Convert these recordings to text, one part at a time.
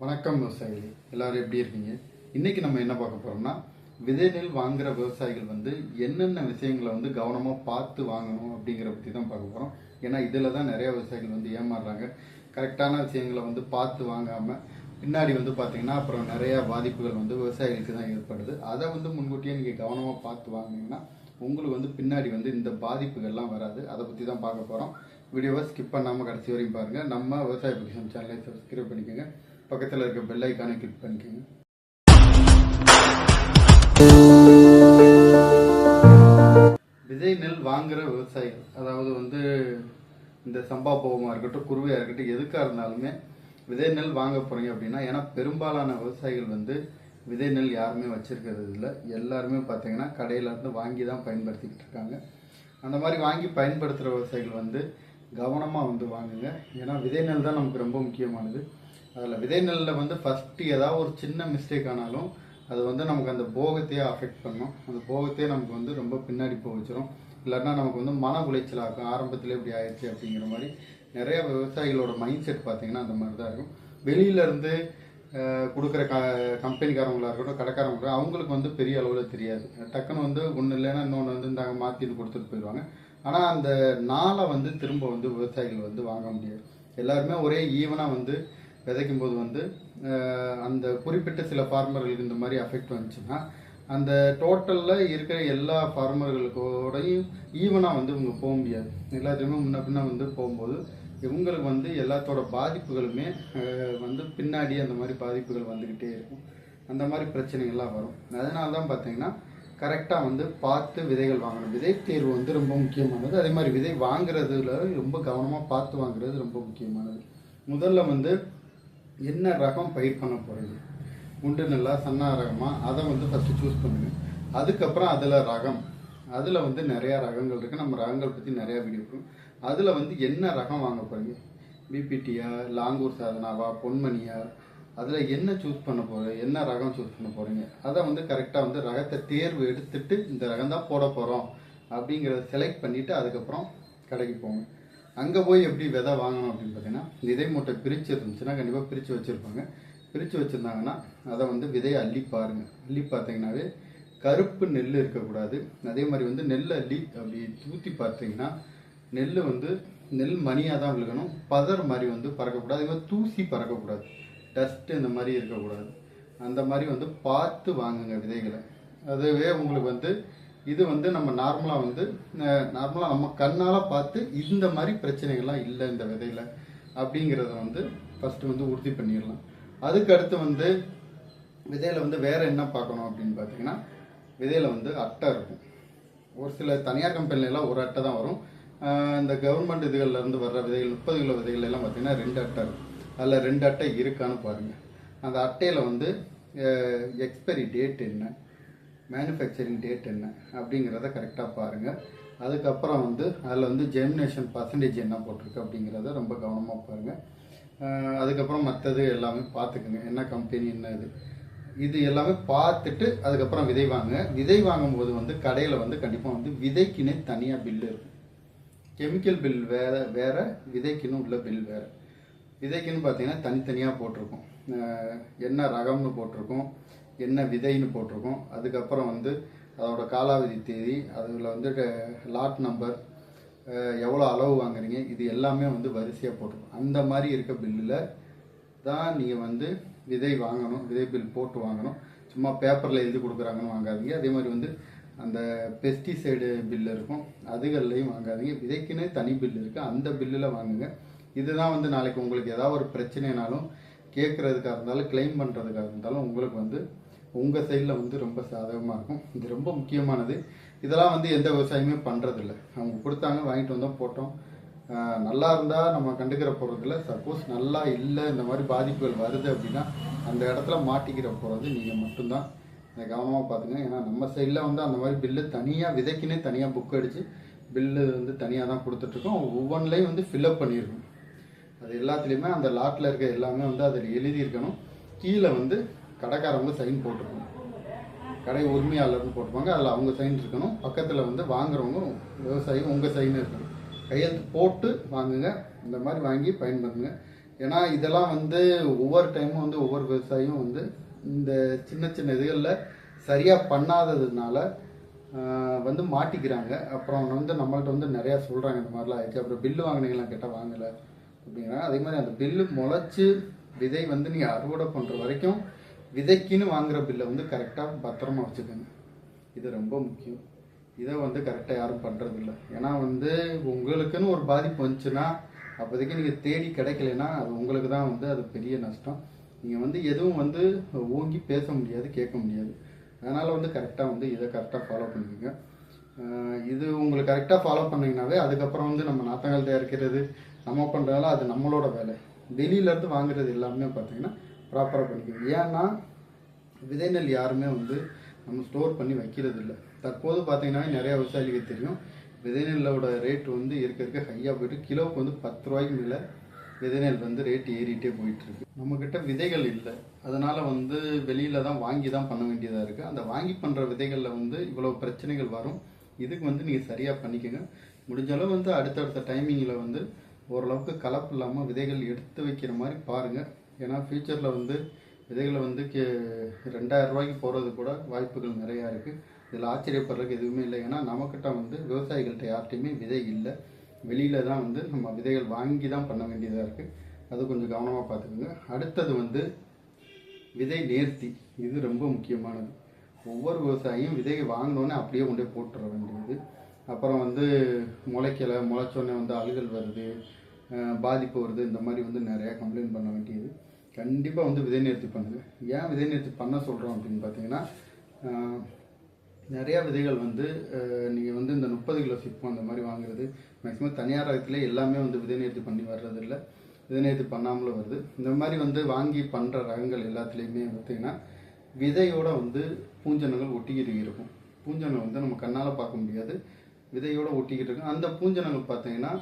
வணக்கம் விவசாயிகளே எல்லாரும் எப்படி இருக்கீங்க? இன்னைக்கு நம்ம என்ன பார்க்க போறோம்னா விதை நெல் வாங்குற விவசாயிகள் வந்து என்னென்ன விஷயங்களை வந்து கவனமாக பார்த்து வாங்கணும் அப்படிங்கிற பற்றி தான் பார்க்க போகிறோம் ஏன்னா இதில் தான் நிறைய விவசாயிகள் வந்து ஏமாறுறாங்க. கரெக்டான விஷயங்களை வந்து பார்த்து வாங்காமல் பின்னாடி வந்து பார்த்தீங்கன்னா அப்புறம் நிறையா பாதிப்புகள் வந்து விவசாயிகளுக்கு தான் ஏற்படுது. அதை வந்து முன்கூட்டியே நீங்கள் கவனமாக பார்த்து வாங்கினீங்கன்னா உங்களுக்கு வந்து பின்னாடி வந்து இந்த பாதிப்புகள்லாம் வராது. அதை பற்றி தான் பார்க்க போகிறோம் வீடியோவை ஸ்கிப் பண்ணாமல் கடைசி வரையும் பாருங்கள் நம்ம விவசாய பொக்கிஷன் சேனலை சப்ஸ்கிரைப் பண்ணிக்கோங்க. பக்கத்தில் இருக்க பெல் ஐக்கானை கிளிக் பண்ணிக்கோங்க. விதை நெல் வாங்குற விவசாயிகள் அதாவது வந்து இந்த சம்பா போகமாக இருக்கட்டும் குருவையாக இருக்கட்டும் எதுக்காக இருந்தாலுமே விதை நெல் வாங்க போகிறீங்க அப்படின்னா ஏன்னா பெரும்பாலான விவசாயிகள் வந்து விதை நெல் யாருமே வச்சுருக்கிறது இல்லை. எல்லாருமே பார்த்தீங்கன்னா கடையிலேருந்து வாங்கி தான் பயன்படுத்திக்கிட்டு இருக்காங்க. அந்த மாதிரி வாங்கி பயன்படுத்துகிற விவசாயிகள் வந்து கவனமாக வந்து வாங்குங்க. ஏன்னா விதை நெல் தான் நமக்கு ரொம்ப முக்கியமானது. அதில் விதை நெல்லில் வந்து ஃபஸ்ட்டு ஏதாவது ஒரு சின்ன மிஸ்டேக் ஆனாலும் அது வந்து நமக்கு அந்த போகத்தையே அஃபெக்ட் பண்ணும். அந்த போகத்தையே நமக்கு வந்து ரொம்ப பின்னாடி போக வச்சிரும். இல்லைன்னா நமக்கு வந்து மன உளைச்சல் ஆரம்பத்தில் இப்படி ஆயிடுச்சு அப்படிங்கிற மாதிரி நிறைய விவசாயிகளோட மைண்ட் செட் பார்த்தீங்கன்னா அந்த மாதிரி தான் இருக்கும் வெளியிலேருந்து கொடுக்குற க கம்பெனிக்காரங்களாக இருக்கட்டும் கடைக்காரங்க அவங்களுக்கு வந்து பெரிய அளவில் தெரியாது. டக்குன்னு வந்து ஒன்று இல்லைன்னா இன்னொன்று வந்து இந்த மாற்றின்னு கொடுத்துட்டு போயிடுவாங்க. ஆனால் அந்த நாளை வந்து திரும்ப வந்து விவசாயிகள் வந்து வாங்க முடியாது. எல்லாருமே ஒரே ஈவனாக வந்து விதைக்கும் போது வந்து அந்த குறிப்பிட்ட சில ஃபார்மர்களுக்கு இந்த மாதிரி அஃபெக்ட் வந்துச்சுன்னா அந்த டோட்டலில் இருக்கிற எல்லா ஃபார்மர்களுக்கோடையும் ஈவனாக வந்து இவங்க போக முடியாது. எல்லாத்தையுமே முன்ன பின்ன வந்து போகும்போது இவங்களுக்கு வந்து எல்லாத்தோட பாதிப்புகளுமே வந்து பின்னாடி அந்த மாதிரி பாதிப்புகள் வந்துக்கிட்டே இருக்கும். அந்த மாதிரி பிரச்சனைகள்லாம் வரும். அதனால தான் பார்த்தீங்கன்னா கரெக்டாக வந்து பார்த்து விதைகள் வாங்கணும். விதை தேர்வு வந்து ரொம்ப முக்கியமானது. அதே மாதிரி விதை வாங்குறதுல ரொம்ப கவனமாக பார்த்து வாங்குறது ரொம்ப முக்கியமானது. முதல்ல வந்து என்ன ரகம் பயிர் பண்ண போகிறீங்க குண்டு நல்லா சன்னா ரகமா? அதை வந்து ஃபஸ்ட்டு சூஸ் பண்ணுங்க. அதுக்கப்புறம் அதில் ரகம். அதில் வந்து நிறையா ரகங்கள் இருக்குது நம்ம ரகங்கள் பற்றி நிறையா வீடியோ இருக்கும். அதில் வந்து என்ன ரகம் வாங்க போகிறீங்க பிபிடியா லாங்கூர் சாதனாவா பொன்மணியா? அதில் என்ன சூஸ் பண்ண போகிறீங்க என்ன ரகம் சூஸ் பண்ண போகிறீங்க அதை வந்து கரெக்டாக வந்து ரகத்தை தேர்வு எடுத்துட்டு இந்த ரகம் தான் போட போகிறோம் அப்படிங்கிறத செலக்ட் பண்ணிவிட்டு அதுக்கப்புறம் கடைக்கு போங்க. அங்கே போய் எப்படி விதை வாங்கணும் அப்படின்னு பார்த்தீங்கன்னா விதை மூட்டை பிரித்து இருந்துச்சுன்னா கண்டிப்பாக பிரித்து வச்சுருப்பாங்க. பிரித்து வச்சுருந்தாங்கன்னா அதை வந்து விதையை அள்ளி பாருங்க. அள்ளி பார்த்தீங்கன்னாவே கருப்பு நெல் இருக்கக்கூடாது. அதே மாதிரி வந்து நெல் அள்ளி அப்படி தூத்தி பார்த்தீங்கன்னா நெல் வந்து நெல் மணியாக தான் விழுகணும். பதர் மாதிரி வந்து பறக்கக்கூடாது. அதே மாதிரி தூசி பறக்கக்கூடாது. டஸ்ட் இந்த மாதிரி இருக்கக்கூடாது. அந்த மாதிரி வந்து பார்த்து வாங்குங்க விதைகளை. அதுவே உங்களுக்கு வந்து இது வந்து நம்ம நார்மலாக வந்து நார்மலாக நம்ம கண்ணால் பார்த்து இந்த மாதிரி பிரச்சனைகள்லாம் இல்லை இந்த விதையில் அப்படிங்கிறத வந்து ஃபஸ்ட்டு வந்து உறுதி பண்ணிடலாம். அதுக்கு அடுத்து வந்து விதையில் வந்து வேறு என்ன பார்க்கணும் அப்படின்னு பார்த்தீங்கன்னா விதையில் வந்து அட்டை இருக்கும். ஒரு சில தனியார் கம்பெனிலலாம் ஒரு அட்டை தான் வரும். இந்த கவர்மெண்ட் இதுகள்லேருந்து வர்ற விதைகள் முப்பது கிலோ விதைகள் எல்லாம் பார்த்தீங்கன்னா ரெண்டு அட்டை இருக்கும். அதில் ரெண்டு அட்டை இருக்கான்னு பாருங்கள் அந்த அட்டையில் வந்து எக்ஸ்பைரி டேட் என்ன? மேனுஃபேக்சரிங் டேட் என்ன அப்படிங்கிறத கரெக்டாக பாருங்கள் அதுக்கப்புறம் வந்து அதில் வந்து ஜெர்மினேஷன் பர்சன்டேஜ் என்ன போட்டிருக்கு அப்படிங்கிறத ரொம்ப கவனமாக பாருங்கள் அதுக்கப்புறம் மற்றது எல்லாமே பார்த்துக்குங்க. என்ன கம்பெனி என்ன இது? இது எல்லாமே பார்த்துட்டு அதுக்கப்புறம் விதை வாங்க விதை வாங்கும்போது வந்து கடையில் வந்து கண்டிப்பாக வந்து விதைக்குன்னே தனியாக பில்லு இருக்கும். கெமிக்கல் பில் வேறு வேறு விதைக்குன்னு உள்ள பில் வேறு. விதைக்குன்னு பார்த்தீங்கன்னா தனித்தனியாக போட்டிருக்கும். என்ன ரகம்னு போட்டிருக்கும். என்ன விதைன்னு போட்டிருக்கும். அதுக்கப்புறம் வந்து அதோட காலாவதி தேதி அதில் வந்து லாட் நம்பர் எவ்வளோ அளவு வாங்குறீங்க இது எல்லாமே வந்து வரிசையாக போட்டிருக்கும். அந்த மாதிரி இருக்க பில்லில் தான் நீங்கள் வந்து விதை வாங்கணும் விதை பில் போட்டு வாங்கணும். சும்மா பேப்பரில் எழுதி கொடுக்குறாங்கன்னு வாங்காதீங்க. அதே மாதிரி வந்து அந்த பெஸ்டிசைடு பில் இருக்கும் அதுகள்லையும் வாங்காதீங்க. விதைக்குன்னே தனி பில் இருக்குது அந்த பில்லில் வாங்குங்க. இதுதான் வந்து நாளைக்கு உங்களுக்கு ஏதாவது ஒரு பிரச்சனைனாலும் கேட்குறதுக்காக இருந்தாலும் க்ளைம் பண்ணுறதுக்காக இருந்தாலும் உங்களுக்கு வந்து உங்கள் சைடில் வந்து ரொம்ப சாதகமாக இருக்கும். இது ரொம்ப முக்கியமானது. இதெல்லாம் வந்து எந்த விவசாயமே பண்ணுறதில்ல அவங்க கொடுத்தாங்க வாங்கிட்டு வந்தோம் போட்டோம். நல்லா இருந்தால் நம்ம கண்டுக்கிற போகிறதில்ல சப்போஸ் நல்லா இல்லை இந்த மாதிரி பாதிப்புகள் வருது அப்படின்னா அந்த இடத்துல மாட்டிக்கிற போகிறது நீங்கள் மட்டும்தான். இதை கவனமாக பார்த்துங்க ஏன்னா நம்ம சைடில் வந்து அந்த மாதிரி பில்லு தனியாக விதைக்குன்னே தனியாக புக் அடித்து பில்லு வந்து தனியாக தான் கொடுத்துட்ருக்கோம். ஒவ்வொன்றிலையும் வந்து ஃபில்அப் பண்ணியிருக்கோம். அது எல்லாத்துலேயுமே அந்த லாட்டில் இருக்க எல்லாமே வந்து அதில் எழுதியிருக்கணும். கீழே வந்து கடைக்காரவங்க சைன் போட்டிருக்கணும் கடை உரிமையாளர்னு போட்டுப்பாங்க அதில் அவங்க சைன் இருக்கணும். பக்கத்தில் வந்து வாங்குறவங்க விவசாயி உங்கள் சைன் இருக்கணும். கையெழுத்து போட்டு வாங்குங்க. இந்த மாதிரி வாங்கி பயன்படுத்துங்க. ஏன்னா இதெல்லாம் வந்து ஒவ்வொரு டைமும் வந்து ஒவ்வொரு விவசாயியும் வந்து இந்த சின்ன சின்ன இதுகளில் சரியாக பண்ணாததுனால வந்து மாட்டிக்கிறாங்க. அப்புறம் வந்து நம்மள்ட்ட வந்து நிறையா சொல்கிறாங்க இந்த மாதிரிலாம் ஆயிடுச்சு. அப்புறம் பில்லு வாங்கினீங்களாம் கேட்டால் வாங்கலை அப்படிங்கிறாங்க. அதே மாதிரி அந்த பில்லு முளைச்சி விதை வந்து நீங்கள் அறுவடை பண்ணுற வரைக்கும் விதைக்குன்னு வாங்குற பில்லை வந்து கரெக்டாக பத்திரமா வச்சுக்கோங்க. இது ரொம்ப முக்கியம். இதை வந்து கரெக்டாக யாரும் பண்ணுறதில்ல ஏன்னா வந்து உங்களுக்குன்னு ஒரு பாதிப்பு வந்துச்சுன்னா அப்போதைக்கு நீங்கள் தேடி கிடைக்கலனா அது உங்களுக்கு தான் வந்து அது பெரிய நஷ்டம். நீங்கள் வந்து எதுவும் வந்து ஓங்கி பேச முடியாது கேட்க முடியாது. அதனால் வந்து கரெக்டாக வந்து இதை கரெக்டாக ஃபாலோ பண்ணிக்கோங்க. இது உங்களுக்கு கரெக்டாக ஃபாலோ பண்ணீங்கன்னாவே அதுக்கப்புறம் வந்து நம்ம நாத்தங்கள் தயாரிக்கிறது நம்ம பண்ணுறதால அது நம்மளோட வேலை. வெளியிலேருந்து வாங்குறது எல்லாமே பார்த்தீங்கன்னா ப்ராப்பராக பண்ணிக்கணும் ஏன்னா விதை நெல் யாருமே வந்து நம்ம ஸ்டோர் பண்ணி வைக்கிறது இல்லை தற்போது பார்த்தீங்கன்னா நிறைய விவசாயிகளுக்கு தெரியும் விதை நெல்லோட ரேட் வந்து இருக்க இருக்க ஹையாக போயிட்டு கிலோவுக்கு வந்து பத்து ரூபாய்க்கு மேலே விதை நெல் வந்து ரேட் ஏறிட்டே போயிட்டுருக்கு. நம்மக்கிட்ட விதைகள் இல்லை. அதனால் வந்து வெளியில் தான் வாங்கி தான் பண்ண வேண்டியதாக இருக்குது அந்த வாங்கி பண்ணுற விதைகளில் வந்து இவ்வளோ பிரச்சனைகள் வரும். இதுக்கு வந்து நீங்கள் சரியாக பண்ணிக்கோங்க. முடிஞ்ச அளவு வந்து அடுத்தடுத்த டைமிங்கில் வந்து ஓரளவுக்கு கலப்பு இல்லாமல் விதைகள் எடுத்து வைக்கிற மாதிரி பாருங்கள் ஏன்னா ஃப்யூச்சரில் வந்து விதைகளை வந்து கே ரெண்டாயிரம் ரூபாய்க்கு போகிறது கூட வாய்ப்புகள் நிறையா இருக்குது இதில் ஆச்சரியப்படுறதுக்கு எதுவுமே இல்லை. ஏன்னா நம்மக்கிட்ட வந்து விவசாயிகள்கிட்ட யார்கிட்டையுமே விதை இல்லை. வெளியில் தான் வந்து நம்ம விதைகள் வாங்கி தான் பண்ண வேண்டியதாக இருக்குது அது கொஞ்சம் கவனமாக பார்த்துக்கோங்க. அடுத்தது வந்து விதை நேர்த்தி. இது ரொம்ப முக்கியமானது. ஒவ்வொரு விவசாயியும் விதையை வாங்கினோன்னே அப்படியே கொண்டு போய் போட்டுற வேண்டியது. அப்புறம் வந்து முளைக்கலை முளைச்சோடனே வந்து அழுகல் வருது பாதிப்பு வருது. இந்த மாதிரி வந்து நிறையா கம்ப்ளைண்ட் பண்ண வேண்டியது. கண்டிப்பாக வந்து விதை நிறுத்தி பண்ணுங்க. ஏன் விதை நிறுத்தி பண்ண சொல்கிறோம் அப்படின்னு பார்த்தீங்கன்னா நிறையா விதைகள் வந்து நீங்கள் வந்து இந்த முப்பது கிலோ சிப்பம் அந்த மாதிரி வாங்குறது மேக்ஸிமம் தனியார் ரகத்திலே எல்லாமே வந்து விதை நிறுத்தி பண்ணி வர்றதில்ல. விதை நிறுத்தி பண்ணாமலும் வருது. இந்த மாதிரி வந்து வாங்கி பண்ணுற ரகங்கள் எல்லாத்துலேயுமே பார்த்தீங்கன்னா விதையோட வந்து பூஞ்சனங்கள் ஒட்டிக்கிட்டு இருக்கும். பூஞ்சனை வந்து நம்ம கண்ணால் பார்க்க முடியாது. விதையோட ஒட்டிக்கிட்டு இருக்கும். அந்த பூஞ்சனங்கள் பார்த்தீங்கன்னா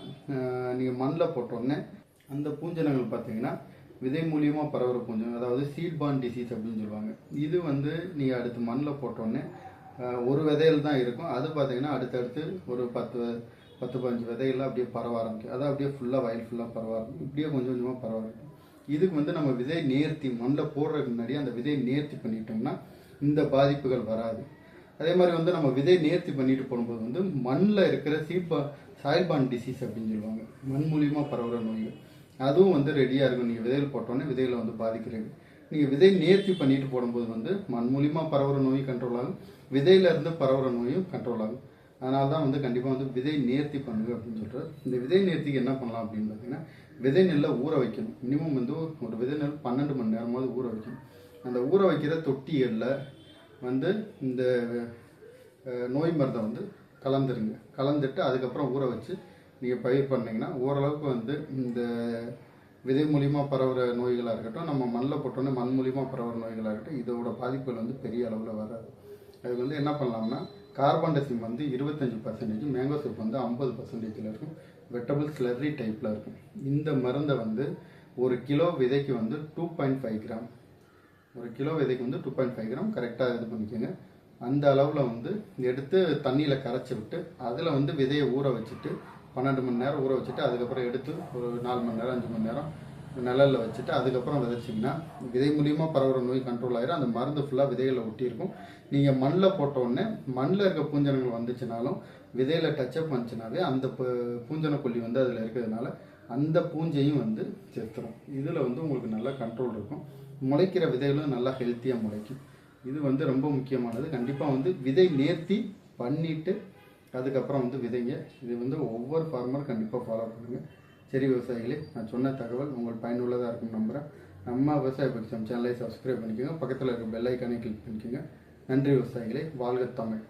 நீங்கள் மண்ணில் போட்டோடனே அந்த பூஞ்சனங்கள் பார்த்தீங்கன்னா விதை மூலியமாக பரவுற பூஞ்சம் அதாவது சீட் பான் டிசீஸ் அப்படின்னு சொல்லுவாங்க. இது வந்து நீங்கள் அடுத்து மண்ணில் போட்டோன்னே ஒரு விதையில் தான் இருக்கும். அது பார்த்தீங்கன்னா அடுத்தடுத்து ஒரு பத்து பத்து பதினஞ்சு விதையெல்லாம் அப்படியே பரவ ஆரம்பிக்கும். அதான் அப்படியே ஃபுல்லாக வயல் ஃபுல்லாக பரவ ஆரம்பிக்கும். இப்படியே கொஞ்சம் கொஞ்சமாக பரவ ஆரம்பிக்கும். இதுக்கு வந்து நம்ம விதை நேர்த்தி மண்ணில் போடுறதுக்கு முன்னாடி அந்த விதையை நேர்த்தி பண்ணிட்டோம்னா இந்த பாதிப்புகள் வராது. அதே மாதிரி வந்து நம்ம விதை நேர்த்தி பண்ணிட்டு போடும்போது வந்து மண்ணில் இருக்கிற சீட்பா சாயில்பான் டிசீஸ் அப்படின்னு சொல்லுவாங்க. மண் மூலியமாக பரவுகிற நோய்கள். அதுவும் வந்து ரெடியாக இருக்கும். நீங்கள் விதையில் போட்டோன்னே விதையில் வந்து பாதிக்கிறீங்க. நீங்கள் விதை நேர்த்தி பண்ணிட்டு போடும்போது வந்து மண் மூலியமாக பரவுற நோய் கண்ட்ரோல் ஆகும். விதையிலேருந்து பரவுற நோயும் கண்ட்ரோல் ஆகும். அதனால தான் வந்து கண்டிப்பாக வந்து விதை நேர்த்தி பண்ணுங்க அப்படின்னு சொல்கிறார் இந்த விதை நேர்த்திக்கு என்ன பண்ணலாம் அப்படின்னு பார்த்தீங்கன்னா விதை நெல்லை ஊற வைக்கணும். மினிமம் வந்து ஒரு விதை நெல் பன்னெண்டு மணி நேரமாவது ஊற வைக்கணும். அந்த ஊற வைக்கிற தொட்டிகளில் வந்து இந்த நோய் மருந்தை வந்து கலந்துருங்க. கலந்துட்டு அதுக்கப்புறம் ஊற வச்சு நீங்கள் பயிர் பண்ணிங்கன்னா ஓரளவுக்கு வந்து இந்த விதை மூலிமா பரவுகிற நோய்களாக இருக்கட்டும் நம்ம மண்ணில் போட்டோன்னே மண் மூலிமா பரவுகிற நோய்களாக இருக்கட்டும் இதோட பாதிப்புகள் வந்து பெரிய அளவில் வராது. அதுக்கு வந்து என்ன பண்ணலாம்னா கார்பன் டெசிம் வந்து இருபத்தஞ்சி பர்சன்டேஜ் மேங்கோ சூப் வந்து ஐம்பது பர்சன்டேஜில் இருக்கும் வெட்டபிள் ஸ்லரி டைப்பில் இருக்கும். இந்த மருந்தை வந்து ஒரு கிலோ விதைக்கு வந்து டூ பாயிண்ட் ஃபைவ் கிராம் ஒரு கிலோ விதைக்கு வந்து டூ பாயிண்ட் ஃபைவ் கிராம் கரெக்டாக இது பண்ணிக்கோங்க. அந்த அளவில் வந்து எடுத்து தண்ணியில் கரைச்சி விட்டு அதில் வந்து விதையை ஊற வச்சுட்டு பன்னெண்டு மணி நேரம் ஊற வச்சுட்டு அதுக்கப்புறம் எடுத்து ஒரு நாலு மணி நேரம் அஞ்சு மணி நேரம் நிழலில் வச்சுட்டு அதுக்கப்புறம் விதைச்சிங்கன்னா விதை மூலியமாக பரவுற நோய் கண்ட்ரோல் ஆயிரும். அந்த மருந்து ஃபுல்லாக விதைகளில் ஒட்டியிருக்கும். நீங்கள் மண்ணில் போட்ட மண்ணில் இருக்க பூஞ்சனங்கள் வந்துச்சுனாலும் விதையில் டச்சப் பண்ணுச்சுனாவே அந்த பூ- பூஞ்சனக்கொல்லி வந்து அதில் இருக்கிறதுனால அந்த பூஞ்சையும் வந்து செத்துரும். இதில் வந்து உங்களுக்கு நல்லா கண்ட்ரோல் இருக்கும். முளைக்கிற விதைகளும் நல்லா ஹெல்த்தியாக முளைக்கும். இது வந்து ரொம்ப முக்கியமானது. கண்டிப்பாக வந்து விதை நேர்த்தி பண்ணிவிட்டு அதுக்கப்புறம் வந்து விதைங்க. இது வந்து ஒவ்வொரு ஃபார்மரும் கண்டிப்பாக ஃபாலோ பண்ணுங்கள் சரி விவசாயிகளே நான் சொன்ன தகவல் உங்களுக்கு பயனுள்ளதாக இருக்கும் நம்புகிறேன் நம்ம விவசாய பட்சம் சேனலை சப்ஸ்கிரைப் பண்ணிக்கோங்க. பக்கத்தில் இருக்க பெல் ஐக்கானே கிளிக் பண்ணிக்கோங்க. நன்றி விவசாயிகளே. வாழ்க தமிழ்.